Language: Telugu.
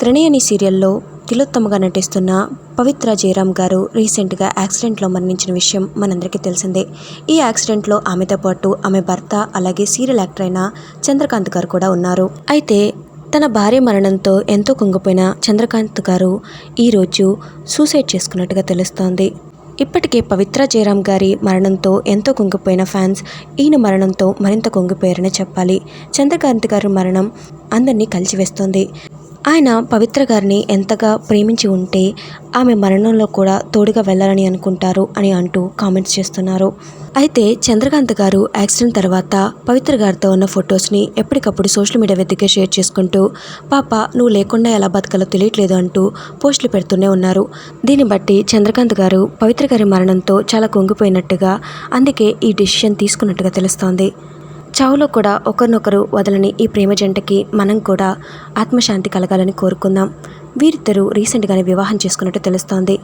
త్రినయని సీరియల్లో తిలోత్తమగా నటిస్తున్న పవిత్ర జయరామ్ గారు రీసెంట్గా యాక్సిడెంట్లో మరణించిన విషయం మనందరికీ తెలిసిందే. ఈ యాక్సిడెంట్లో ఆమెతో పాటు ఆమె భర్త అలాగే సీరియల్ యాక్టర్ అయిన చంద్రకాంత్ గారు కూడా ఉన్నారు. అయితే తన భార్య మరణంతో ఎంతో కుంగిపోయిన చంద్రకాంత్ గారు ఈరోజు సూసైడ్ చేసుకున్నట్టుగా తెలుస్తోంది. ఇప్పటికే పవిత్ర జయరామ్ గారి మరణంతో ఎంతో కుంగిపోయిన ఫ్యాన్స్ ఈయన మరణంతో మరింత కుంగిపోయారని చెప్పాలి. చంద్రకాంత్ గారి మరణం అందరినీ కలిచివేస్తోంది ఆయన పవిత్ర గారిని ఎంతగా ప్రేమించి ఉంటే ఆమె మరణంలో కూడా తోడుగా వెళ్ళాలని అనుకుంటారు అని అంటూ కామెంట్స్ చేస్తున్నారు. అయితే చంద్రకాంత్ గారు యాక్సిడెంట్ తర్వాత పవిత్ర గారితో ఉన్న ఫొటోస్ని ఎప్పటికప్పుడు సోషల్ మీడియా వెతికే షేర్ చేసుకుంటూ పాప నువ్వు లేకుండా ఎలా బతకాలో తెలియట్లేదు అంటూ పోస్టులు పెడుతూనే ఉన్నారు. దీన్ని బట్టి చంద్రకాంత్ గారు పవిత్ర గారి మరణంతో చాలా కుంగిపోయినట్టుగా అందుకే ఈ డిసిషన్ తీసుకున్నట్టుగా తెలుస్తోంది. చావులో కూడా ఒకరినొకరు వదలని ఈ ప్రేమ జంటకి మనం కూడా ఆత్మశాంతి కలగాలని కోరుకుందాం. వీరిద్దరూ రీసెంట్గానే వివాహం చేసుకున్నట్టు తెలుస్తోంది.